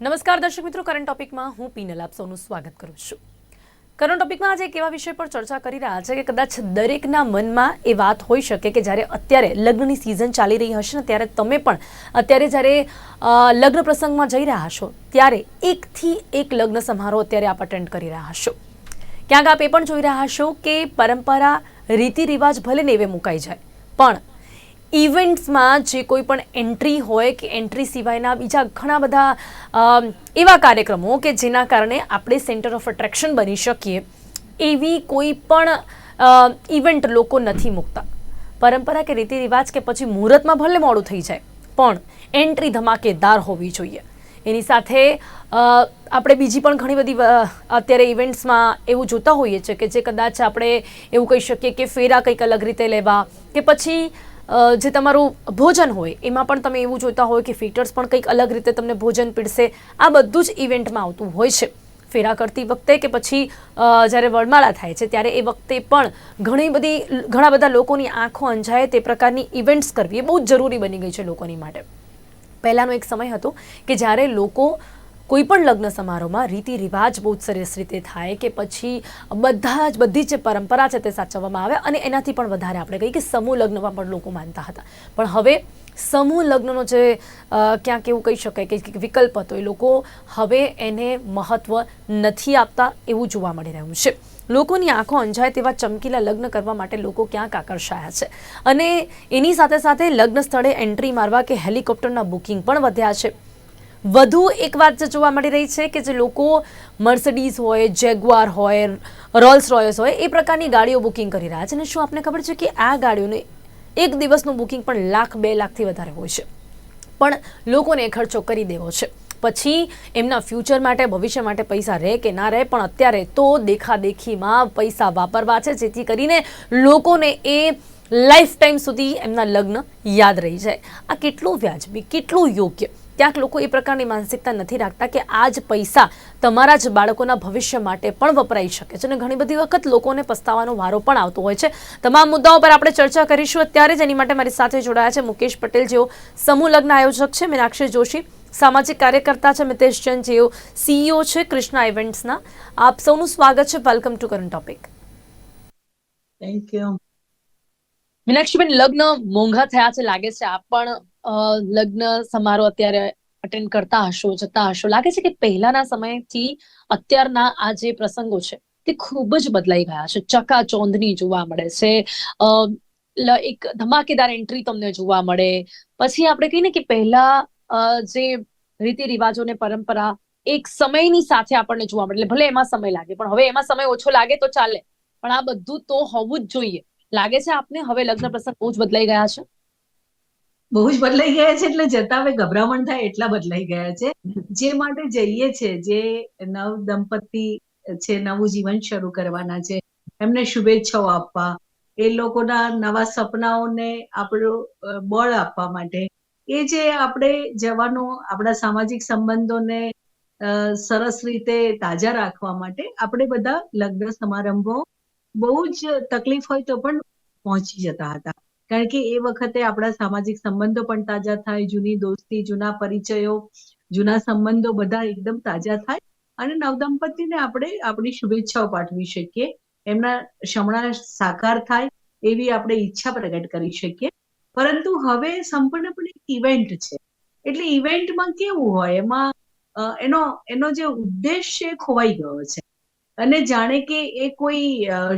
નમસ્કાર દર્શક મિત્રો કરંટ ટોપિકમાં હું પીનલ આપ સૌનું સ્વાગત કરું છું. કરંટ ટોપિકમાં આજે એક એવા વિષય પર ચર્ચા કરી રહ્યા છે કે કદાચ દરેકના મનમાં એ વાત હોઈ શકે કે જ્યારે અત્યારે લગ્નની સિઝન ચાલી રહી હશે ને ત્યારે તમે પણ અત્યારે જ્યારે લગ્ન પ્રસંગમાં જઈ રહ્યા હશો, ત્યારે એકથી એક લગ્ન સમારોહ અત્યારે આપ અટેન્ડ કરી રહ્યા હશો. ક્યાંક આપ એ પણ જોઈ રહ્યા હશો કે પરંપરા રીતિ રિવાજ ભલે ને એવે મુકાઈ જાય, પણ ઇવેન્ટ્સમાં જે કોઈ પણ એન્ટ્રી હોય કે એન્ટ્રી સિવાયના બીજા ઘણા બધા એવા કાર્યક્રમો કે જેના કારણે આપણે સેન્ટર ઓફ અટ્રેક્શન બની શકીએ, એવી કોઈ પણ ઇવેન્ટ લોકો નથી મૂકતા. પરંપરા કે રીતિ રિવાજ કે પછી મુહૂર્તમાં ભલે મોડું થઈ જાય, પણ એન્ટ્રી ધમાકેદાર હોવી જોઈએ. એની સાથે આપણે બીજી પણ ઘણી બધી અત્યારે ઇવેન્ટ્સમાં એવું જોતા હોઈએ છીએ કે જે કદાચ આપણે એવું કહી શકીએ કે ફેરા કંઈક અલગ રીતે લેવા કે પછી જે તમારું ભોજન હોય, એમાં પણ તમે એવું જોતા હોય કે ફીટર્સ પણ કંઈક અલગ રીતે તમને ભોજન પીડશે આ બધું જ ઇવેન્ટમાં આવતું હોય છે. ફેરા કરતી વખતે કે પછી જ્યારે વરમાળા થાય છે, ત્યારે એ વખતે પણ ઘણી બધી, ઘણા બધા લોકોની આંખો અંજાય તે પ્રકારની ઇવેન્ટ્સ કરવી એ બહુ જ જરૂરી બની ગઈ છે લોકોની માટે. પહેલાંનો એક સમય હતો કે જ્યારે લોકો કોઈ પણ લગ્ન સમારોહમાં રીતિ રિવાજ બહુ જ સરસ રીતે થાય કે પછી બધા જ બધી જ પરંપરા છે તે સાચવવામાં આવે અને એનાથી પણ વધારે આપણે કહીએ કે સમૂહ લગ્નમાં પણ લોકો માનતા હતા. પણ હવે સમૂહ લગ્નનો જે ક્યાંક એવું કહી શકાય કે વિકલ્પ હતો, એ લોકો હવે એને મહત્ત્વ નથી આપતા એવું જોવા મળી રહ્યું છે. લોકોની આંખો અંજાય તેવા ચમકીલા લગ્ન કરવા માટે લોકો ક્યાંક આકર્ષાયા છે. અને એની સાથે સાથે લગ્ન સ્થળે એન્ટ્રી મારવા કે હેલિકોપ્ટરના બુકિંગ પણ વધ્યા છે. વધુ એક વાત જોવા મળી રહી છે કે જે લોકો મર્સિડીઝ હોય જેગવાર હોય રોલ્સ રોયસ હોય, એ પ્રકારની ગાડીઓ બુકિંગ કરી રહ્યા છે. અને શું આપને ખબર છે કે આ ગાડીઓને એક દિવસનું બુકિંગ પણ લાખ, બે લાખથી વધારે હોય છે. પણ લોકોને ખર્ચો કરી દેવો છે. પછી એમના ફ્યુચર માટે, ભવિષ્ય માટે પૈસા રહે કે ના રહે, પણ અત્યારે તો દેખાદેખીમાં પૈસા વાપરવા છે, જેથી કરીને લોકોને એ લાઈફ ટાઈમ સુધી એમના લગ્ન યાદ રહી જાય. આ કેટલું વ્યાજબી, કેટલું યોગ્ય ક્યાંક લોકો એ પ્રકારની માનસિકતા નથી રાખતા કે આ જ પૈસા તમારા જ બાળકોના ભવિષ્ય માટે પણ વપરાઈ શકે છે. અને ઘણી બધી વખત લોકોને પસ્તાવાનો વારો પણ આવતો હોય છે. તમામ મુદ્દાઓ પર આપણે ચર્ચા કરીશું અત્યારે જ. એની માટે મારી સાથે જોડાયા છે મુકેશ પટેલ જેઓ સમૂહ લગ્ન આયોજક છે મીનાક્ષી જોશી સામાજિક કાર્યકર્તા છે મિતેશ જૈન જેઓ સીઈઓ છે કૃષ્ણા ઇવેન્ટ્સના આપ સૌનું સ્વાગત છે. Welcome to current topic thank you Meenakshiben લગ્ન મોંઘા થયા છે લાગે છે. આપ પણ લગ્ન સમારોહ અત્યારે અટેન્ડ કરતા હશો, જતા હશો. લાગે છે કે પહેલાના સમયથી અત્યારના આ જે પ્રસંગો છે, તે ખૂબ જ બદલાઈ ગયા છે. ચકાચોંધની જોવા મળે છે. એક ધમાકેદાર એન્ટ્રી તમને જોવા મળે. પછી આપણે કહીએ ને કે પહેલા જે રીતિ રિવાજો ને પરંપરા એક સમયની સાથે આપણને જોવા મળે. એટલે ભલે એમાં સમય લાગે, પણ હવે એમાં સમય ઓછો લાગે તો ચાલે. પણ આ બધું તો હોવું જ જોઈએ. લાગે છે આપને હવે લગ્ન પ્રસંગ બહુ જ બદલાઈ ગયા છે? બહુ જ બદલાઈ ગયા છે એટલે જતા હવે ગભરામણ થાય એટલા બદલાઈ ગયા છે. જે માટે જઈએ છે, જે નવ દંપતી છે, નવું જીવન શરૂ કરવાના છે, એમને શુભેચ્છાઓ આપવા, એ લોકોના નવા સપનાઓને આપણું બળ આપવા માટે. એ જે આપણે જવાનો, આપણા સામાજિક સંબંધોને સરસ રીતે તાજા રાખવા માટે આપણે બધા લગ્ન સમારંભો બહુ જ તકલીફ હોય તો પણ પહોંચી જતા હતા. કારણ કે એ વખતે આપણા સામાજિક સંબંધો પણ તાજા થાય, જૂની દોસ્તી, જૂના પરિચયો, જૂના સંબંધો બધા એકદમ તાજા થાય અને નવદંપતિને આપણે આપણી શુભેચ્છાઓ પાઠવી શકીએ. એમના શમણા સાકાર થાય એવી આપણે ઈચ્છા પ્રગટ કરી શકીએ. પરંતુ હવે સંપૂર્ણપણે ઇવેન્ટ છે. એટલે ઇવેન્ટમાં કેવું હોય? એમાં એનો એનો જે ઉદ્દેશ છે ખોવાઈ ગયો છે. અને જાણે કે એ કોઈ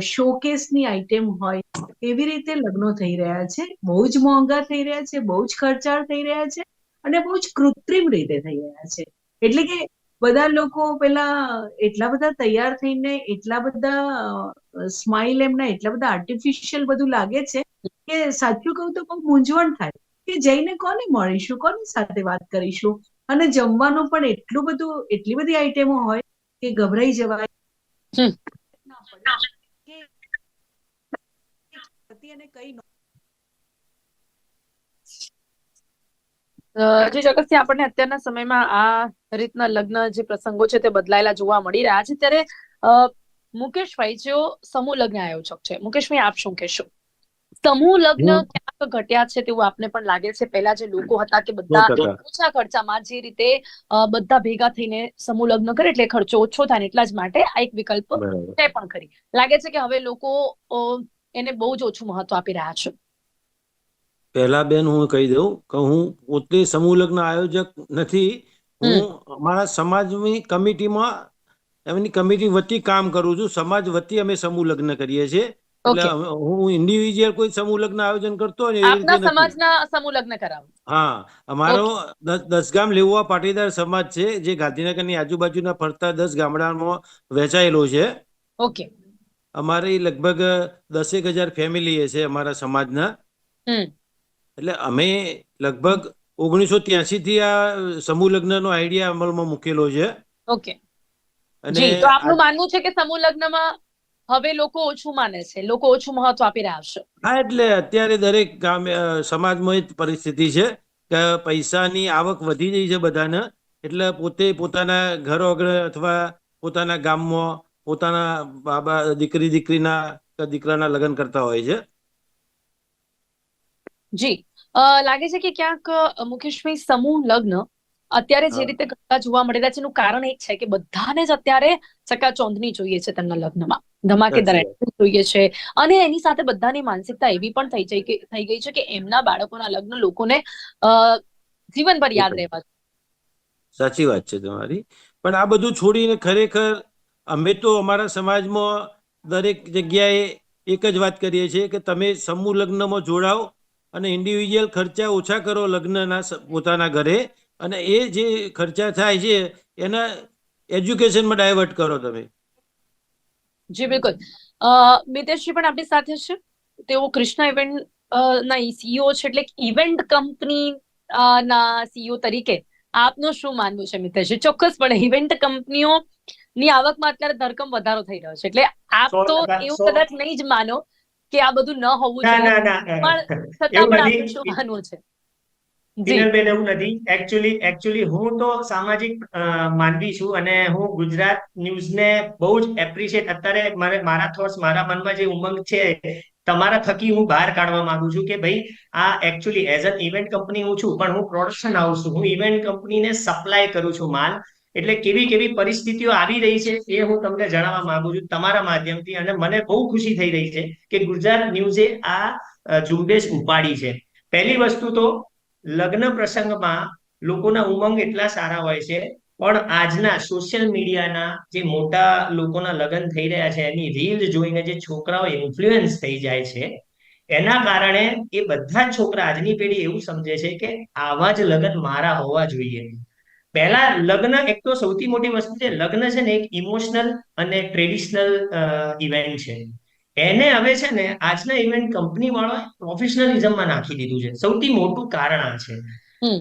શોકેસની આઈટમ હોય, એવી રીતે લગ્નો થઈ રહ્યા છે, બહુ જ મોંઘા થઈ રહ્યા છે, બહુ જ ખર્ચાળ થઈ રહ્યા છે અને બહુ જ કૃત્રિમ રીતે થઈ રહ્યા છે. એટલે કે બધા લોકો પેલા એટલા બધા તૈયાર થઈને, એટલા બધા સ્માઇલ એમના એટલા બધા આર્ટિફિશિયલ બધું લાગે છે કે સાચું કહું તો બહુ મૂંઝવણ થાય. કે જઈને કોને મળીશું, કોની સાથે વાત કરીશું? અને જમવાનું પણ એટલું બધું, એટલી બધી આઈટમો હોય કે ગભરાઈ જવાય. અને કઈ જે જગતથી આપણને અત્યારના સમયમાં આ રીતના લગ્ન જે પ્રસંગો છે તે બદલાયેલા જોવા મળી રહ્યા છે ત્યારે અ, મુકેશભાઈ જેઓ સમૂહ લગ્ન આયોજક છે મુકેશભાઈ આપ શું કહેશો? સમૂહ લગ્ન ઘટ્યા છે તેવું આપને પણ લાગે છે. પહેલા જે લોકો હતા કે બધા ઓછા ખર્ચામાં જે રીતે બધા ભેગા થઈને સમૂહ લગ્ન કરે એટલે ખર્ચો ઓછો થાય એટલા જ માટે આ એક વિકલ્પ તે પણ ખરી. લાગે છે કે હવે લોકો એને બહુ જ ઓછું મહત્વ આપી રહ્યા છે. પહેલા બેન હું કહી દઉં કે હું પોતે સમૂહ લગ્ન આયોજક નથી. હું અમારા સમાજની કમિટીમાં એમની કમિટી વતી કામ કરું છું. સમાજ વતી અમે સમૂહ લગ્ન કરીએ છીએ. એટલે હું ઇન્ડિવિજ્યુઅલ કોઈ સમૂહ લગ્ન આયોજન કરતો ને આપના સમાજના સમૂહ લગ્ન કરાવો. હા અમારો દસ દસગામ લેવા પાટીદાર સમાજ છે જે ગાંધીનગરની આજુબાજુના ફરતા દસ ગામડામાં વહેંચાયેલો છે. ઓકે અમારી લગભગ દસેક હજાર ફેમિલી છે અમારા સમાજના. એટલે અમે લગભગ ઓગણીસો ત્યાસી થી આ સમૂહ લગ્નનો આઈડિયા અમલમાં મૂકેલો છે. ઓકે અને તો આપનું માનવું છે કે સમૂહ લગ્નમાં હવે લોકો ઓછું માને છે. લોકો ઓછું મહત્વ આપી રહ્યા છે. હા એટલે અત્યારે દરેક ગામે સમાજમાં એ પરિસ્થિતિ છે કે પૈસાની આવક વધી ગઈ છે બધાને. એટલે પોતે પોતાના ઘર આગળ અથવા પોતાના ગામમાં પોતાના બાબા દીકરી દીકરીના કે દીકરાના લગ્ન કરતા હોય છે. જી. લાગે છે કે ક્યાંક મુકેશભાઈ સમૂહ લગ્ન અત્યારે જે રીતે કરતા જોવા મળી રહ્યા છે એનું કારણ એ છે કે બધાને જ અત્યારે ચકાચોંધની જોઈએ છે તેમના લગ્નમાં. ધમાકેદાર જોઈએ છે. અને એની સાથે બધાની માનસિકતા એવી પણ થઈ જઈ થઈ ગઈ છે કે એમના બાળકોના લગ્ન લોકોને જીવનભર યાદ રહેવા સાચી વાત છે તમારી. પણ આ બધું છોડીને ખરેખર અમે તો અમારા સમાજમાં દરેક જગ્યાએ એક જ વાત કરીએ છીએ કે તમે સમૂહ લગ્નમાં જોડાઓ અને ઇન્ડિવિજ્યુઅલ ખર્ચા ઓછા કરો લગ્નના પોતાના ઘરે અને એ જે ખર્ચા થાય છે એના એજ્યુકેશનમાં ડાયવર્ટ કરો તમે. જી બિલકુલ. મિતેશજી પણ આપણી સાથે છે. તેઓ કૃષ્ણા ઇવેન્ટ ના સીઈઓ છે એટલે ઇવેન્ટ કંપની ના સીઈઓ તરીકે. આપનું શું માનવું છે મિતેશજી? ચોક્કસપણે ઇવેન્ટ કંપનીઓ ની આવકમાં અત્યારે ધરકમ વધારો થઈ રહ્યો છે. એટલે આપ તો એવું કદાચ નહીં જ માનો કે આ બધું ન હોવું જોઈએ. પણ છતાં પણ આપનું શું માનવું છે? જી. એવું નથી. એકચ્યુઅલી એકચ્યુઅલી હું તો સામાજિક માનવી છું અને હું ગુજરાત ન્યૂઝને બહુ જ એપ્રિશિએટ અત્યારે મારે, મારા થોટ્સ મારા મનમાં જે ઉમંગ છે, તમારા થકી હું બહાર કાઢવા માંગુ છું કે ભાઈ આ actually as an event company હું છું, પણ હું પ્રોડક્શન હાઉસ છું. હું ઇવેન્ટ કંપનીને સપ્લાય કરું છું માલ. એટલે કેવી કેવી પરિસ્થિતિઓ આવી રહી છે એ હું તમને જણાવવા માંગુ છું તમારા માધ્યમથી અને મને બહુ ખુશી થઈ રહી છે કે ગુજરાત ન્યૂઝે આ ઝુંબેશ ઉપાડી છે. પહેલી વસ્તુ તો લગ્ન પ્રસંગમાં લોકોના ઉમંગ એટલા સારા હોય છે. પણ આજના સોશિયલ મીડિયાના જે મોટા લોકોના લગ્ન થઈ રહ્યા છે, એની રીલ જોઈને જે છોકરાઓ ઇન્ફ્લુઅન્સ થઈ જાય છે, એના કારણે એ બધા જ છોકરા આજની પેઢી એવું સમજે છે કે આવા જ લગ્ન મારા હોવા જોઈએ. પહેલા લગ્ન એક તો સૌથી મોટી વસ્તુ છે, લગ્ન છે ને એક ઇમોશનલ અને ટ્રેડિશનલ ઇવેન્ટ છે. એને હવે છે ને આજના ઇવેન્ટ કંપની વાળો પ્રોફેશનલિઝમમાં નાખી દીધું છે. સૌથી મોટું કારણ આ છે.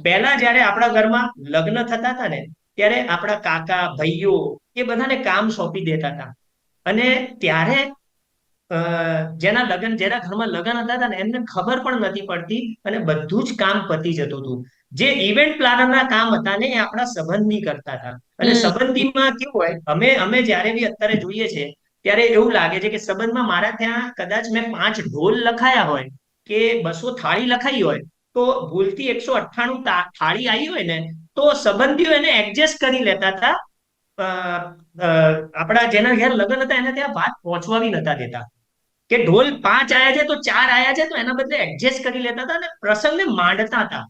પહેલા જયારે આપણા ઘરમાં લગ્ન થતા હતા ને ત્યારે આપણા કાકા ભાઈઓ એ બધાને કામ સોંપી દેતા હતા. અને ત્યારે જેના લગ્ન જેના ઘરમાં લગ્ન હતા ને એમને ખબર પણ નથી પડતી અને બધું જ કામ પતી જતું હતું. જે ઇવેન્ટ પ્લાનરના કામ હતા ને એ આપણા સંબંધી કરતા હતા. અને. સંબંધીમાં કેવું હોય અમે અમે જયારે બી અત્યારે જોઈએ છે ત્યારે એવું લાગે છે કે સંબંધમાં મારા ત્યાં કદાચ મેં પાંચ ઢોલ લખાયા હોય કે બસો થાળી લખાઈ હોય, તો ભૂલથી એકસો અઠ્ઠાણું થાળી આવી હોય ને, તો સંબંધીઓ એને એડજસ્ટ કરી લેતા હતા. આપણા જેના ઘેર લગ્ન હતા, એને ત્યાં વાત પહોંચવાવી નતા દેતા. કે ઢોલ પાંચ આયા છે, તો ચાર આયા છે, તો એના બદલે એડજસ્ટ કરી લેતા હતા અને પ્રસંગને માંડતા હતા.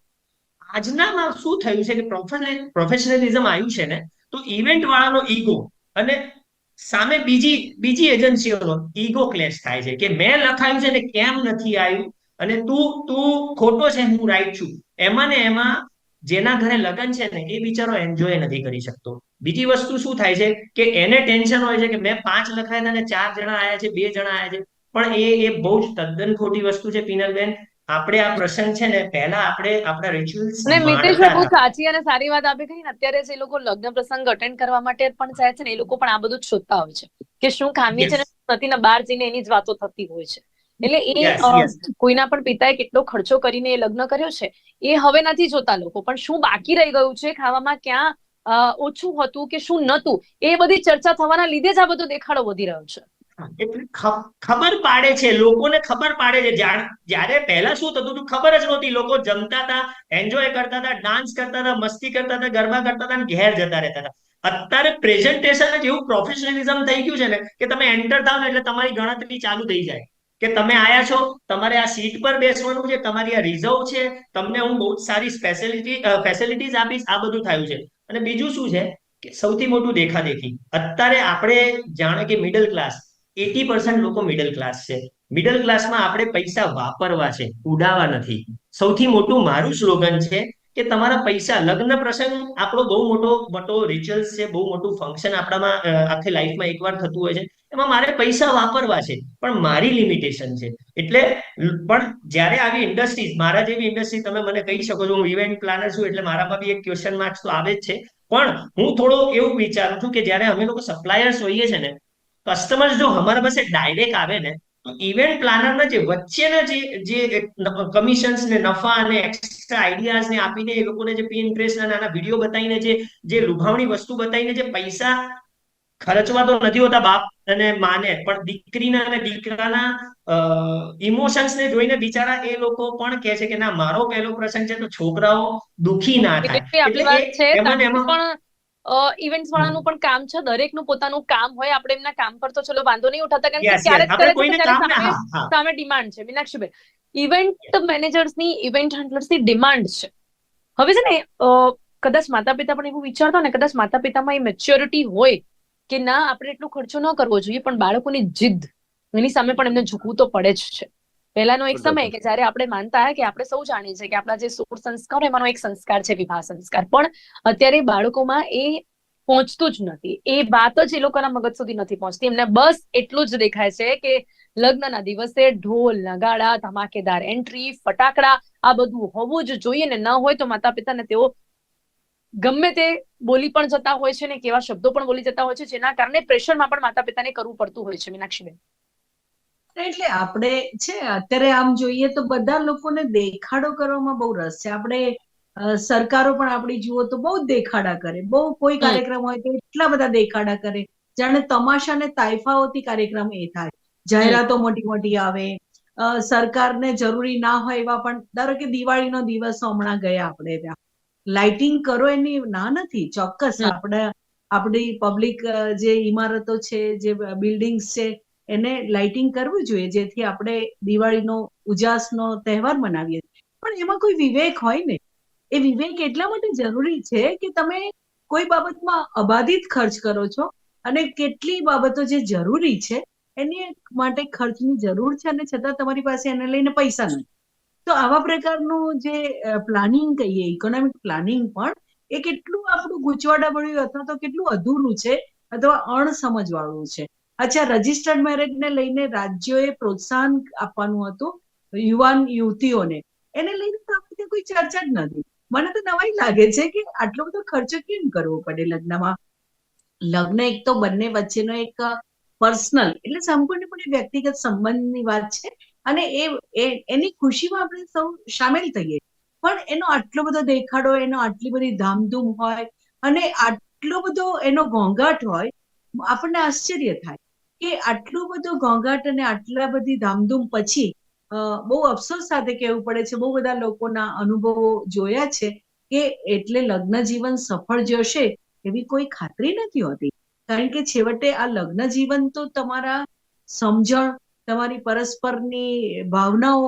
આજનામાં શું થયું છે કે પ્રોફેશનલ પ્રોફેશનલિઝમ આવ્યું છે ને, તો ઇવેન્ટ વાળાનો ઈગો અને સામે બીજી બીજી એજન્સીઓનો ઈગો ક્લેશ થાય છે કે મેં લખાયું છે ને કેમ નથી આવ્યું? અને તું તું ખોટો છે, હું રાઈટ છું. એમાં ને એમાં જેના ઘરે લગ્ન છે ને એ બિચારો એન્જોય નથી કરી શકતો. બીજી વસ્તુ શું થાય છે કે એને ટેન્શન હોય છે કે મેં પાંચ લખાયા અને ચાર જણા આયા છે, બે જણા આયા છે. પણ એ એ બહુ જ તદ્દન ખોટી વસ્તુ છે પિનલબેન. આપણે આ પ્રસંગ છે ને પહેલા આપણે આપણા રિચ્યુઅલ્સ ને મિતેશ બહુ સાચી અને સારી વાત આપી કહી ને. અત્યારે જે લોકો લગ્ન પ્રસંગ અટેન્ડ કરવા માટે પણ જાય છે ને એ લોકો પણ આ બધું જ શોધતા હોય છે કે શું ખામી છે ને નથી ને બહાર જઈને એની જ વાતો થતી હોય છે. એટલે એ. કોઈના પણ પિતાએ કેટલો ખર્ચો કરીને એ લગ્ન કર્યો છે એ હવે નથી જોતા લોકો. પણ શું બાકી રહી ગયું છે ખાવામાં ક્યાં ઓછું હતું કે શું નતું એ બધી ચર્ચા થવાના લીધે જ આ બધો દેખાડો વધી રહ્યો છે. એટલે ખબર પાડે છે, લોકોને ખબર પાડે છે. જ્યારે પહેલા શું થતું હતું ખબર જ નહોતી. લોકો જમતા હતા એન્જોય કરતા હતા ડાન્સ કરતા હતા, મસ્તી કરતા હતા, ગરબા કરતા હતા અને ઘેર જતા રહેતા હતા. અત્યારે પ્રેઝન્ટેશન જ એવું પ્રોફેશનલિઝમ થઈ ગયું છે ને, કે તમે એન્ટર થાવ એટલે તમારી ગણતરી ચાલુ થઈ જાય. કે તમે આયા છો, તમારે આ સીટ પર બેસવાનું છે, તમારી આ રિઝર્વ છે, તમને હું બહુ સારી સ્પેશિયાલિટી ફેસિલિટીઝ આપીશ, આ બધું થયું છે. અને બીજું શું છે? કે સૌથી મોટું દેખાદેખી. અત્યારે આપણે જાણે કે મિડલ ક્લાસ એટી પર્સન્ટ લોકો મિડલ ક્લાસ છે. મિડલ ક્લાસમાં આપણે પૈસા વાપરવા છે, ઉડાવા નથી. સૌથી મોટું મારું સ્લોગન છે કે તમારા પૈસા લગ્ન પ્રસંગ આપણો બહુ મોટો મોટો રિચ્યુઅલ્સ છે, બહુ મોટું ફંક્શન આપણામાં આખી લાઈફમાં એકવાર થતું હોય છે. એમાં મારે પૈસા વાપરવા છે, પણ મારી લિમિટેશન છે. એટલે, પણ જ્યારે આવી ઇન્ડસ્ટ્રીઝ મારા જેવી ઇન્ડસ્ટ્રી તમે મને કહી શકો છો, હું ઇવેન્ટ પ્લાનર છું, એટલે મારામાં બી એક ક્વેશ્ચન માર્ક્સ તો આવે જ છે. પણ હું થોડો એવું વિચારું છું કે જ્યારે અમે લોકો સપ્લાયર્સ હોઈએ છે ને કસ્ટમર્સ જો અમારા પાસે ડાયરેક્ટ આવે ને તો ઇવેન્ટ પ્લાનરના જે વચ્ચેના જે જે કમિશન્સ ને નફા અને એક્સ્ટ્રા આઈડિયાઝ ને આપીને એ લોકોને જે પી ના નાના વીડિયો બતાવીને જે જે લુભાવણી વસ્તુ બતાવીને જે પૈસા ખર્ચવા તો નથી હોતા બાપ અને માને પણ દીકરીના અને દીકરાના ઇમોશન્સ ને જોઈને બિચારા એ લોકો પણ કહે છે કે ના મારો પહેલો પ્રસંગ છે તો છોકરાઓ દુખી ના થાય. એટલે એમાં એમાં ઇવેન્ટ્સ વાળાનું પણ કામ છે દરેકનું પોતાનું કામ હોય આપણે એમના કામ પર તો ચલો વાંધો નહીં ઉઠાતા કારણ કે. ક્યારેક ક્યારેક સામે ડિમાન્ડ છે મીનાક્ષીબેન. ઇવેન્ટ મેનેજર્સની ઇવેન્ટની ડિમાન્ડ છે. હવે છે ને કદાચ માતા પિતા પણ એવું વિચારતા ને કદાચ માતા પિતામાં એ મેચ્યોરિટી હોય કે ના આપણે એટલો ખર્ચો ન કરવો જોઈએ પણ બાળકોની જીદ એની સામે પણ એમને ઝૂકવું તો પડે જ છે. પહેલાનો એક સમય કે જ્યારે આપણે માનતા કે આપણે સૌ જાણીએ છીએ કે આપણા જે સોળ સંસ્કાર એમાંનો એક સંસ્કાર છે વિવાહ સંસ્કાર. પણ અત્યારે બાળકોમાં એ પહોંચતું જ નથી. એ વાત જ એ લોકોના મગજ સુધી નથી પહોંચતી. એમને બસ એટલું જ દેખાય છે કે લગ્નના દિવસે ઢોલ નગાડા ધમાકેદાર એન્ટ્રી ફટાકડા આ બધું હોવું જ જોઈએ ને ન હોય તો માતા પિતાને તેઓ ગમે તે બોલી પણ જતા હોય છે ને કેવા શબ્દો પણ બોલી જતા હોય છે જેના કારણે પ્રેશરમાં પણ માતા પિતાને કરવું પડતું હોય છે મીનાક્ષીબેન. એટલે આપણે છે અત્યારે આમ જોઈએ તો બધા લોકોને દેખાડો કરવામાં બહુ રસ છે. આપણે સરકારો પણ આપણી જુઓ તો બહુ દેખાડા કરે. બહુ કોઈ કાર્યક્રમ હોય તો એટલા બધા દેખાડા કરે જાણે તમાશા ને તાઇફાઓથી કાર્યક્રમ એ થાય. જાહેરાતો મોટી મોટી આવે. સરકારને જરૂરી ના હોય એવા પણ ધારો કે દિવાળીનો દિવસ હમણાં ગયા આપણે ત્યાં. લાઇટિંગ કરો એની ના નથી ચોક્કસ આપણે આપણી પબ્લિક જે ઇમારતો છે જે બિલ્ડિંગ્સ છે એને લાઇટિંગ કરવું જોઈએ, જેથી આપણે દિવાળીનો ઉજાસનો તહેવાર મનાવીએ. પણ એમાં કોઈ વિવેક હોય ને એ વિવેક એટલા માટે જરૂરી છે કે તમે કોઈ બાબતમાં અબાધિત ખર્ચ કરો છો અને કેટલી બાબતો જે જરૂરી છે, એની માટે ખર્ચની જરૂર છે અને છતાં તમારી પાસે એને લઈને પૈસા નથી. તો આવા પ્રકારનું જે પ્લાનિંગ કહીએ ઇકોનોમિક પ્લાનિંગ પણ એ કેટલું આપણું ગૂંચવાડાભર્યું અથવા તો કેટલું અધૂરું છે અથવા અણસમજવાળું છે. અચ્છા રજિસ્ટર્ડ મેરેજને લઈને રાજ્યોએ પ્રોત્સાહન આપવાનું હતું યુવાન યુવતીઓને. એને લઈને તો આપણે કોઈ ચર્ચા જ નથી. મને તો નવાઈ લાગે છે કે આટલો બધો ખર્ચો કેમ કરવો પડે લગ્નમાં? લગ્ન એક તો બંને વચ્ચેનો એક પર્સનલ એટલે સંપૂર્ણપણે વ્યક્તિગત સંબંધની વાત છે અને એ- એની ખુશીમાં આપણે સૌ સામેલ થઈએ. પણ એનો આટલો બધો દેખાડો, એનો આટલી બધી ધામધૂમ હોય અને આટલો બધો એનો ઘોંઘાટ હોય, આપણને આશ્ચર્ય થાય. કે આટલું બધો ઘોંઘાટ અને આટલા બધી ધામધૂમ પછી બહુ અફસોસ સાથે કહેવું પડે છે, બહુ બધા લોકોના અનુભવો જોયા છે કે એટલે લગ્ન જીવન સફળ જશે એવી કોઈ ખાતરી નથી હોતી. કારણ કે છેવટે આ લગ્ન જીવન તો તમારા સમજણ, તમારી પરસ્પરની ભાવનાઓ,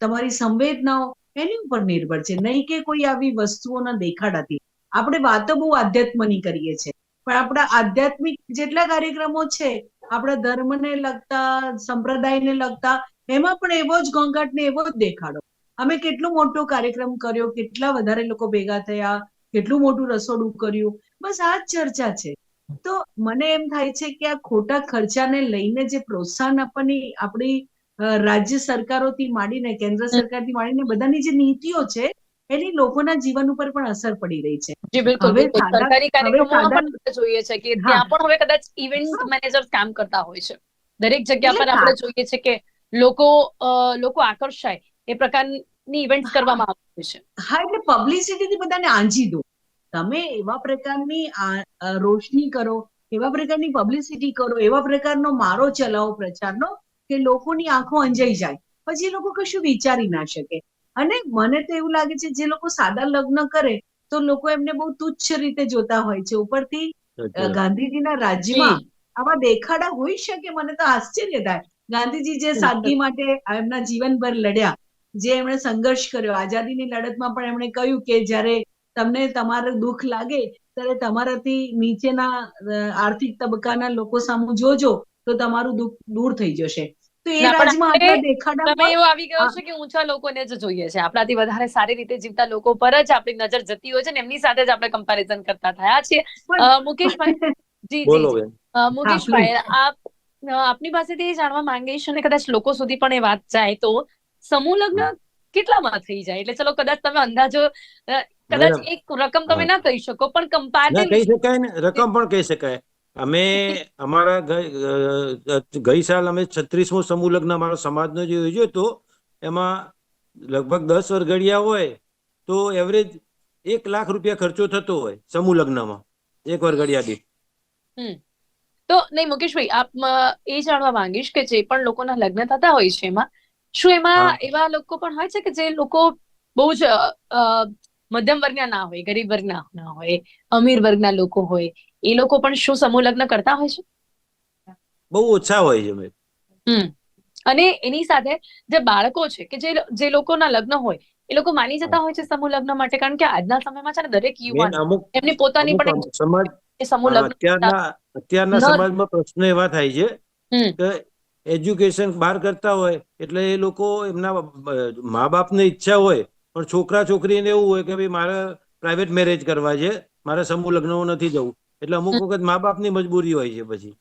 તમારી સંવેદનાઓ એની ઉપર નિર્ભર છે. નહીં કે કોઈ આવી વસ્તુઓના દેખાડાથી. આપણે વાતો બહુ આધ્યાત્મની કરીએ છીએ. પણ આપણા આધ્યાત્મિક જેટલા કાર્યક્રમો છે આપણા ધર્મને લગતા, સંપ્રદાયને લગતા, એમાં પણ એવો જ ઘોંઘાટ ને એવો જ દેખાડો. અમે કેટલો મોટો કાર્યક્રમ કર્યો, કેટલા વધારે લોકો ભેગા થયા, કેટલું મોટું રસોડું કર્યું, બસ આ જ ચર્ચા છે. તો મને એમ થાય છે કે આ ખોટા ખર્ચાને લઈને જે પ્રોત્સાહન આપવાની આપણી રાજ્ય સરકારોથી માંડીને, કેન્દ્ર સરકારથી માંડીને બધાની જે નીતિઓ છે એની લોકોના જીવન ઉપર પણ અસર પડી રહી છે. જી બિલકુલ હવે સરકારી કાર્યક્રમોમાં પણ જોઈએ છે કે ત્યાં પણ હવે કદાચ ઇવેન્ટ મેનેજર્સ કામ કરતા હોય છે. દરેક જગ્યા પર આપણે જોઈએ છે કે લોકો લોકો આકર્ષાય. એ પ્રકારની ઇવેન્ટ કરવામાં આવે છે. હા એટલે પબ્લિસિટીથી બધાને આંજી દો. તમે એવા પ્રકારની રોશની કરો એવા પ્રકારની પબ્લિસિટી કરો એવા પ્રકારનો મારો ચલાવો પ્રચારનો કે લોકોની આંખો અંજાઈ જાય. પછી એ લોકો કશું વિચારી ના શકે. અને મને તો એવું લાગે છે જે લોકો સાદા લગ્ન કરે તો લોકો એમને બહુ તુચ્છ રીતે જોતા હોય છે. ઉપરથી. ગાંધીજીના રાજ્યમાં આવા દેખાડા હોઈ શકે? મને તો આશ્ચર્ય થાય. ગાંધીજી જે સાદગી માટે એમના જીવનભર લડ્યા જે એમણે સંઘર્ષ કર્યો. આઝાદીની લડતમાં પણ એમણે કહ્યું કે જ્યારે તમને તમારું દુઃખ લાગે ત્યારે તમારાથી નીચેના આર્થિક તબક્કાના લોકો સામે જોજો તો તમારું દુઃખ દૂર થઈ જશે. તો એ રાજમાં આપણે- દેખાડા તમે એવું આવી ગયો છે કે ઊંચા લોકોને જ જોઈએ છે. આપણાથી વધારે સારી રીતે જીવતા લોકો પર જ આપણી નજર જતી હોય છે ને એમની સાથે જ આપણે કમ્પેરિઝન કરતા થયા છીએ. મુકેશભાઈ જી જી મુકેશભાઈ આપ આપની પાસેથી એ જાણવા માંગીશ અને કદાચ લોકો સુધી પણ એ વાત જાય તો સમૂહ લગ્ન કેટલામાં થઈ જાય? એટલે ચલો કદાચ તમે અંદાજો કદાચ એક રકમ તમે ના કહી શકો પણ કમ્પેરિઝન કહી શકાય ને રકમ પણ કહી શકાય. અમે અમારા ગઈ સાલ અમે છત્રીસમો સમૂહ લગ્ન અમારો સમાજનો જે યોજ્યો હતો એમાં લગભગ દસ વરઘડિયા હોય તો એવરેજ એક લાખ રૂપિયા ખર્ચો થતો હોય સમૂહ લગ્નમાં એક વરઘડિયા દીઠ. તો નહીં મુકેશભાઈ આપ એ જાણવા માંગીશ કે જે પણ લોકોના લગ્ન થતા હોય છે એમાં શું એમાં એવા લોકો પણ હોય છે કે જે લોકો બહુ જ મધ્યમ વર્ગના ના હોય ગરીબ વર્ગના ના હોય અમીર વર્ગના લોકો હોય એ લોકો પણ શું સમૂહ લગ્ન કરતા હોય છે? બહુ ઓછા હોય છે હમ. અને એની સાથે જે બાળકો છે કે જે જે લોકોના લગ્ન હોય એ લોકો માની જતા હોય છે સમૂહ લગ્ન માટે? કારણ કે આજના સમયમાં છે ને દરેક યુવાન એમની પોતાની પણ સમાજ સમૂહ લગ્ન અત્યારના અત્યારના સમાજમાં પ્રશ્ન એવા થાય છે કે એજ્યુકેશન બહાર કરતા હોય એટલે એ લોકો એમના મા બાપની ઈચ્છા હોય પણ છોકરા છોકરીને એવું હોય કે ભાઈ મારે પ્રાઇવેટ મેરેજ કરવા છે મારે સમૂહ લગ્નમાં નથી જવું. એટલે અમુક વખત મા બાપની મજબૂરી હોય છે પછી.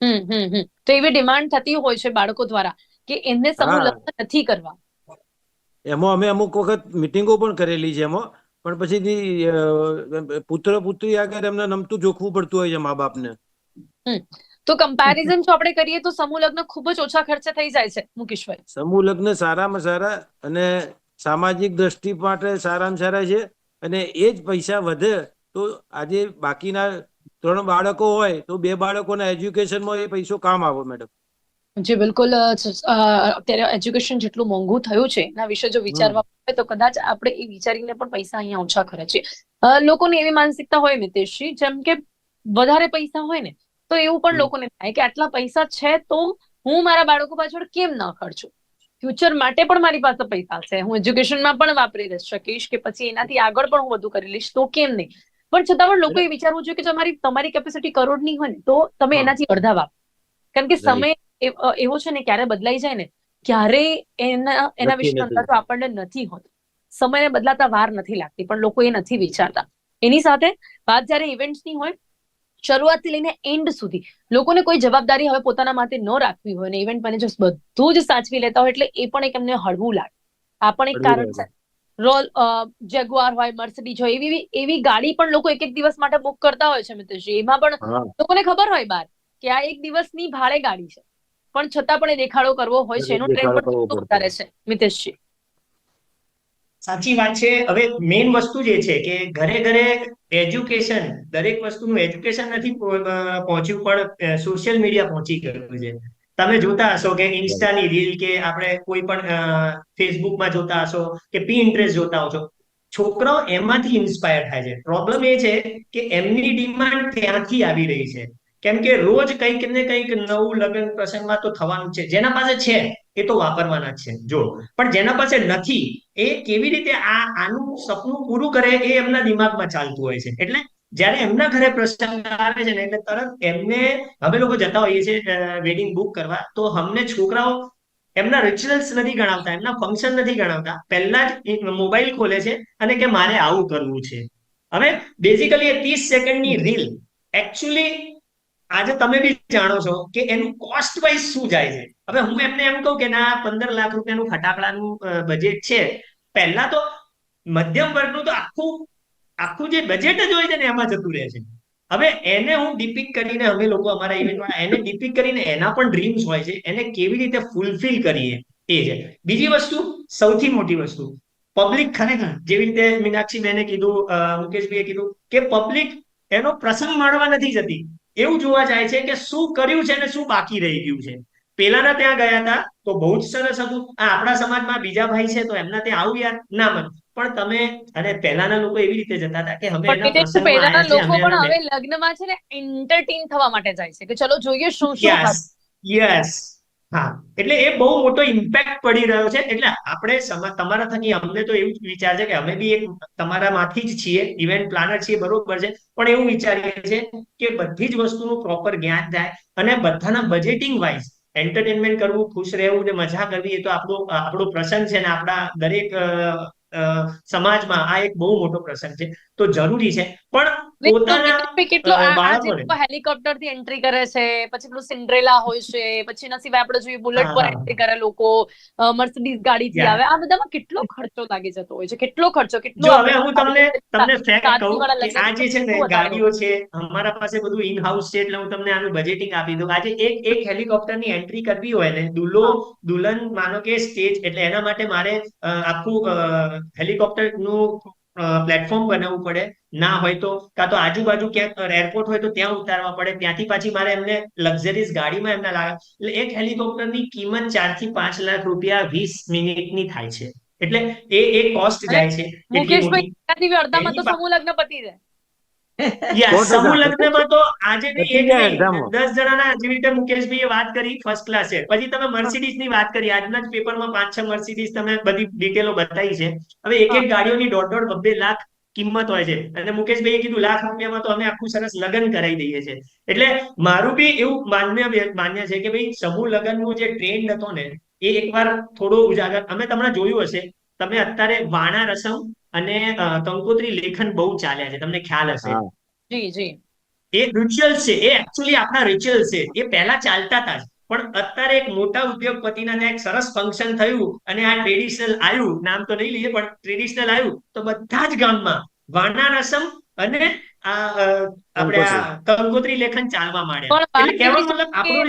હમ હમ તો એવી ડિમાન્ડ થતી હોય છે બાળકો દ્વારા કે એમને સમૂહ લગ્ન નથી કરવા. એમાં અમે અમુક વખત મિટિંગો પણ કરેલી છે એમાં. પણ પછી પુત્ર પુત્રી આગળ એમને નમતું જોખવું પડતું હોય છે મા બાપને તો કમ્પેરિઝન જો આપણે કરીએ તો સમૂહ લગ્ન ખૂબ જ ઓછા ખર્ચે થઈ જાય છે મુકેશભાઈ. સમૂહ લગ્ન સારામાં સારા અને સામાજિક દ્રષ્ટિ માટે સારામાં સારા છે અને એ જ પૈસા વધે તો આજે બાકીના ત્રણ બાળકો હોય તો બે બાળકોના એજ્યુકેશનમાં એ પૈસો કામ આવે મેડમ જે બિલકુલ અત્યારે એજ્યુકેશન જેટલું મોંઘું થયું છે એના વિશે જો વિચારવા આવે તો કદાચ આપણે એ વિચારીને પણ પૈસા અહીંયા ઓછા ખર્ચીએ લોકોની એવી માનસિકતા હોય મિતેશજી જેમ કે વધારે પૈસા હોય ને તો એવું પણ લોકોને થાય કે આટલા પૈસા છે તો હું મારા બાળકો પાછળ કેમ ન ખર્ચું? ફ્યુચર માટે પણ મારી પાસે પૈસા છે. હું એજ્યુકેશનમાં પણ વાપરી શકીશ કે પછી એનાથી આગળ પણ હું બધું કરી લઈશ તો કેમ નહીં? પણ છતાં પણ લોકોએ વિચારવું જોઈએ કે જો તમારી તમારી કેપેસિટી કરોડની હોય ને તો તમે એનાથી અડધા વાપરો. કારણ કે સમય એવો છે ને ક્યારે બદલાઈ જાય ને ક્યારે એના એના વિશે. અંદાજો આપણને નથી હોતો. સમયને બદલાતા વાર નથી લાગતી પણ લોકો એ નથી વિચારતા. એની સાથે વાત જ્યારે ઇવેન્ટ્સની હોય શરૂઆતથી લઈને એન્ડ સુધી. લોકોને કોઈ જવાબદારી હવે પોતાના માટે ન રાખવી હોય ને ઇવેન્ટ મેનેજર્સ બધું જ સાચવી લેતા હોય એટલે એ પણ એક એમને હળવું લાગે. આ પણ એક કારણ છે. રોલ જેગુઆર હોય મર્સિડીઝ હોય એવી એવી ગાડી પણ લોકો એક એક દિવસ માટે બુક કરતા હોય છે મિત્રજી એમાં પણ લોકોને ખબર હોય બાર કે આ એક દિવસની ભાડે ગાડી છે. પણ છતાં પણ એ દેખાડો કરવો હોય છે. એનો ટ્રેન્ડ પણ વધારે છે મિતેશજી સાચી વાત છે. હવે મેઇન વસ્તુ જે છે કે ઘરે ઘરે એજ્યુકેશન દરેક વસ્તુનું એજ્યુકેશન નથી પહોંચ્યું, પણ સોશિયલ મીડિયા પહોંચી ગયું છે. તમે જોતા હશો કે ઇન્સ્ટાની રીલ કે આપણે કોઈ પણ ફેસબુકમાં જોતા હશો કે પી ઇન્ટરેસ્ટ જોતા હશો, છોકરાઓ એમાંથી ઇન્સ્પાયર થાય છે. પ્રોબ્લેમ એ છે કે એમની ડિમાન્ડ ત્યાંથી આવી રહી છે. કેમ કે રોજ કંઈક ને કંઈક નવું લગ્ન પ્રસંગમાં તો થવાનું છે. જેના પાસે છે એ તો વાપરવાના છે. જો પણ જેના પાસે નથી, એ કેવી રીતે આ આનું સપનું પૂરું કરે એ એમના દિમાગમાં ચાલતું હોય છે. એટલે જ્યારે એમના ઘરે પ્રસંગ આવે છે ને, એટલે તરત એમને, અમે લોકો જતા હોઈએ છીએ વેડિંગ બુક કરવા, તો અમને છોકરાઓ એમના રિચ્યુઅલ્સ નથી ગણાવતા, એમના ફંક્શન નથી ગણાવતા. પહેલા જ મોબાઈલ ખોલે છે અને કે મારે આવું કરવું છે. હવે બેઝિકલી એ ત્રીસ સેકન્ડની રીલ એકચ્યુઅલી આજે તમે બી જાણો છો કે એનું કોસ્ટ વાઇઝ શું જાય છે. હવે હું એમને એમ કહું કે ના, પંદર લાખ રૂપિયાનું ફટાકડાનું બજેટ છે. પહેલા તો મધ્યમ વર્ગનું તો આખું આખું જે બજેટ જ હોય છે ને એમાં જતું રહે છે. હવે એને હું ડીપિક કરીને, અમે લોકો અમારા ઇવેન્ટમાં એને ડીપિક કરીને એના પણ ડ્રીમ્સ હોય છે. એને કેવી રીતે ફૂલફિલ કરીએ એ છે. બીજી વસ્તુ, સૌથી મોટી વસ્તુ પબ્લિક ખરેખર જેવી રીતે મીનાક્ષી બેને કીધું મુકેશભાઈએ કીધું કે પબ્લિક એનો પ્રસંગ માણવા નથી જતી. એવું જોવા જાય છે કે શું કર્યું છે અને શું બાકી રહી ગયું છે. પેલાના ત્યાં ગયા હતા તો બહુ જ સરસ હતું. આ આપણા સમાજમાં બીજા ભાઈ છે તો એમના ત્યાં આવું યાર ના મન પણ તમે અને પહેલાના લોકો એવી રીતે જતા હતા કે પ્રસંગમાં પહેલાના લોકો પણ હવે લગ્નમાં છે ને એન્ટરટેન થવા માટે જાય છે કે ચલો જોઈએ શું શું યસ યસ હા, એટલે એ બહુ મોટો ઇમ્પેક્ટ પડી રહ્યો છે. એટલે આપણે તમારા થકી અમને તો એવું વિચાર છે કે અમે બી એક તમારામાંથી જ છીએ ઇવેન્ટ પ્લાનર છીએ, બરોબર છે. પણ એવું વિચારીએ છીએ કે બધી જ વસ્તુનું પ્રોપર જ્ઞાન થાય અને બધાના બજેટિંગ વાઇઝ એન્ટરટેનમેન્ટ કરવું, ખુશ રહેવું ને મજા કરવી એ તો આપણો આપણો પ્રસંગ છે ને આપણા દરેક સમાજમાં આ એક બહુ મોટો પ્રસંગ છે. તો જરૂરી છે. પણ પોતાના કેટલો હેલિકોપ્ટરથી એન્ટ્રી કરે છે પછી પેલું સિન્ડ્રેલા હોય છે પછી એના સિવાય આપણે જોઈએ બુલેટ પર એન્ટ્રી કરે લોકો મર્સિડીઝ ગાડી થી આવે. આ બધામાં કેટલો ખર્ચો લાગી જતો હોય છે કેટલો ખર્ચો કેટલો હવે હું તમને તમને ફેક્ટ કહું આ જે છે ને ગાડીઓ છે અમારા પાસે બધું ઇન હાઉસ છે એટલે હું તમને આનું બજેટિંગ આપી દઉં. આજે એક એક હેલિકોપ્ટરની એન્ટ્રી કરવી હોય ને દુલ્હો દુલ્હન માનો કે સ્ટેજ એટલે એના માટે મારે આખું હેલિકોપ્ટરનું પ્લેટફોર્મ બનાવવું પડે. ના હોય તો કાં તો આજુબાજુ ક્યાંક એરપોર્ટ હોય તો ત્યાં ઉતારવા પડે. ત્યાંથી પાછી મારે એમને લક્ઝરીઝ ગાડીમાં એમના લાગે એટલે એક હેલિકોપ્ટરની કિંમત ચારથી પાંચ લાખ રૂપિયા વીસ મિનિટની થાય છે. એટલે એ એ કોસ્ટ જાય છે. મુકેશભાઈ અડધામાં તો સમૂહ લગ્ન પતી જાય. સમૂહ લગ્નમાં તો આજે એક. દસ જણાના જેવી રીતે મુકેશભાઈએ વાત કરી ફર્સ્ટ ક્લાસ પછી તમે મર્સિડીઝની વાત કરી. આજના જ પેપરમાં પાંચ છ મર્સિડીઝ તમે બધી ડિટેલો બતાવી છે. હવે એક એક ગાડીઓની દોઢ દોઢ બબ્બે લાખ કિંમત હોય છે. અને મુકેશભાઈએ કીધું લાખ રૂપિયામાં તો અમે આખું સરસ લગ્ન કરાવી દઈએ છીએ. એટલે મારું બી એવું માન્ય માન્ય છે કે ભાઈ સમૂહ લગ્નનું જે ટ્રેન્ડ હતો ને એ એકવાર થોડો ઉજાગર અમે તમને જોયું હશે. તમે અત્યારે વાણા રસમ અને કંકોત્રી લેખન બહુ ચાલ્યા છે. તમને ખ્યાલ હશે. જી જી. એ રિચ્યુઅલ્સ છે. એ એકચ્યુઅલી આપણા રિચ્યુઅલ છે. એ પહેલા ચાલતા હતા પણ અત્યારે એક મોટા ઉદ્યોગપતિના ત્યાં એક સરસ ફંક્શન થયું અને આ ટ્રેડિશનલ આવ્યું નામ તો નહીં લઈએ પણ ટ્રેડિશનલ આવ્યું તો બધા જ ગામમાં વાના રસમ અને આપણે આ કંકોત્રી. લેખન ચાલવા માંડ્યા. એટલે કહેવાનો મતલબ આપણું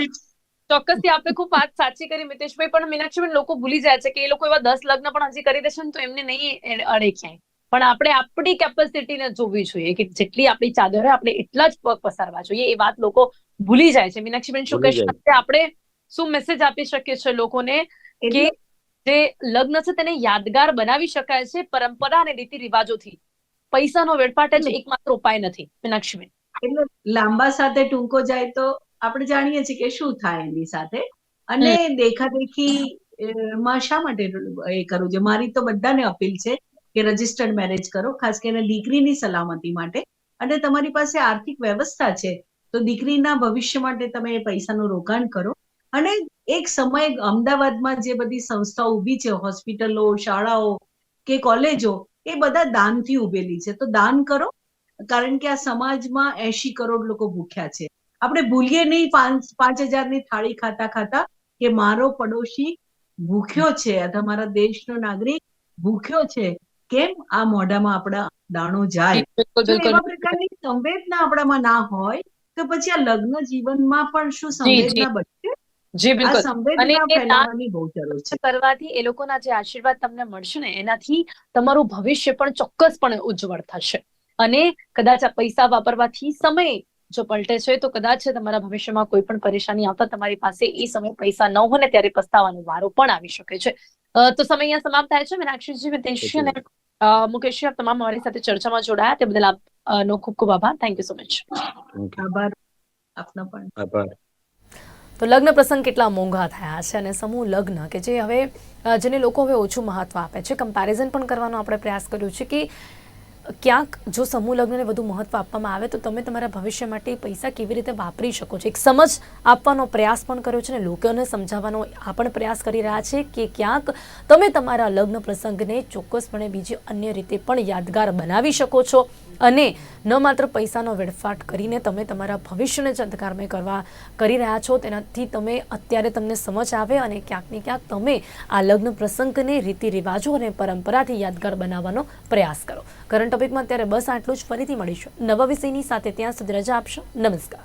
ચોક્કસથી આપણે ખૂબ વાત સાચી કરી મિતેશભાઈ પણ મીનાક્ષીબેન લોકો ભૂલી જાય છે કે એ લોકો એવા દસ લગ્ન પણ હજી કરી દેશે ને તો એમને નહીં અડે ક્યાંય. પણ આપણે આપણી કેપેસિટીને જોવી જોઈએ કે જેટલી આપણી ચાદર હોય આપણે એટલા જ પગ પસારવા જોઈએ. એ વાત લોકો ભૂલી જાય છે. મીનાક્ષીબેન શું કહેશો? આપણે શું મેસેજ આપી શકીએ છીએ લોકોને કે જે લગ્ન છે તેને યાદગાર બનાવી શકાય છે પરંપરા અને રીતિ રિવાજોથી. પૈસાનો વેડફાટ જ એકમાત્ર ઉપાય નથી. મીનાક્ષીબેન એટલે લાંબા સાથે ટૂંકો જાય તો આપણે જાણીએ છીએ કે શું થાય એની સાથે. અને દેખાદેખી માં શા માટે એ કરવું છે? મારી તો બધાને અપીલ છે કે રજીસ્ટર્ડ મેરેજ કરો ખાસ કરીને દીકરીની સલામતી માટે. અને તમારી પાસે આર્થિક વ્યવસ્થા છે તો દીકરીના ભવિષ્ય માટે તમે એ પૈસાનું રોકાણ કરો. અને એક સમય અમદાવાદમાં જે બધી સંસ્થાઓ ઊભી છે હોસ્પિટલો શાળાઓ કે કોલેજો એ બધા દાનથી ઉભેલી છે. તો દાન કરો કારણ કે આ સમાજમાં એસી કરોડ લોકો ભૂખ્યા છે. આપણે ભૂલીએ નહીં પાંચ પાંચ હજારની થાળી ખાતા ખાતા કે મારો પડોશી ભૂખ્યો છે અથવા મારા દેશનો નાગરિક ભૂખ્યો છે. કેમ આ મોઢામાં આપણા દાણો જાય? એવા પ્રકારની સંવેદના આપણામાં ના હોય તો પછી આ લગ્ન જીવનમાં પણ શું સંવેદના બચશે જી બિલકુલ. અને એ દાન બહુ જરૂર છે. કરવાથી એ લોકોના જે આશીર્વાદ તમને મળશે ને એનાથી તમારું ભવિષ્ય પણ ચોક્કસપણે ઉજ્જવળ થશે. અને કદાચ આ પૈસા વાપરવાથી સમય જો પલટે છે તો કદાચ તમારા ભવિષ્યમાં કોઈ પણ પરેશાની આવતા તમારી પાસે એ સમય પૈસા ન હોય ને ત્યારે પસ્તાવાનો વારો પણ આવી શકે છે. તો સમય અહીંયા સમાપ્ત થાય છે. મીનાક્ષીજી મિતેશજી અને મુકેશજી આપ તમામ અમારી સાથે ચર્ચામાં જોડાયા. તે બદલ આપનો ખૂબ ખૂબ આભાર. થેન્ક યુ સો મચ આભાર આપનો પણ. આભાર. તો લગ્ન પ્રસંગ કેટલા મોંઘા થયા છે અને સમૂહ લગ્ન કે જે હવે જેને લોકો હવે ઓછું મહત્વ આપે છે. કમ્પેરિઝન પણ કરવાનો આપણે પ્રયાસ કર્યો છે કે ક્યાંક જો સમૂહ લગ્નને વધુ મહત્વ આપવામાં આવે તો તમે તમારા ભવિષ્ય માટે પૈસા કેવી રીતે વાપરી શકો છો? એક સમજ આપવાનો પ્રયાસ પણ કર્યો છે અને લોકોને સમજાવવાનો આ પણ પ્રયાસ કરી રહ્યા છે કે ક્યાંક તમે તમારા લગ્ન પ્રસંગને ચોક્કસપણે બીજી અન્ય રીતે પણ યાદગાર બનાવી શકો છો. અને ન માત્ર પૈસાનો વેડફાટ કરીને તમે તમારા ભવિષ્યને જ અંધકારમય કરવા કરી રહ્યા છો, તેનાથી તમે અત્યારે તમને સમજ આવે અને ક્યાંક ને ક્યાંક તમે આ લગ્ન પ્રસંગને રીતિ રિવાજો અને પરંપરાથી યાદગાર બનાવવાનો પ્રયાસ કરો. કરંટ ટોપિકમાં અત્યારે બસ આટલું જ. ફરીથી મળીશું. નવા વિષયની સાથે ત્યાં સુધી રજા આપશો. નમસ્કાર.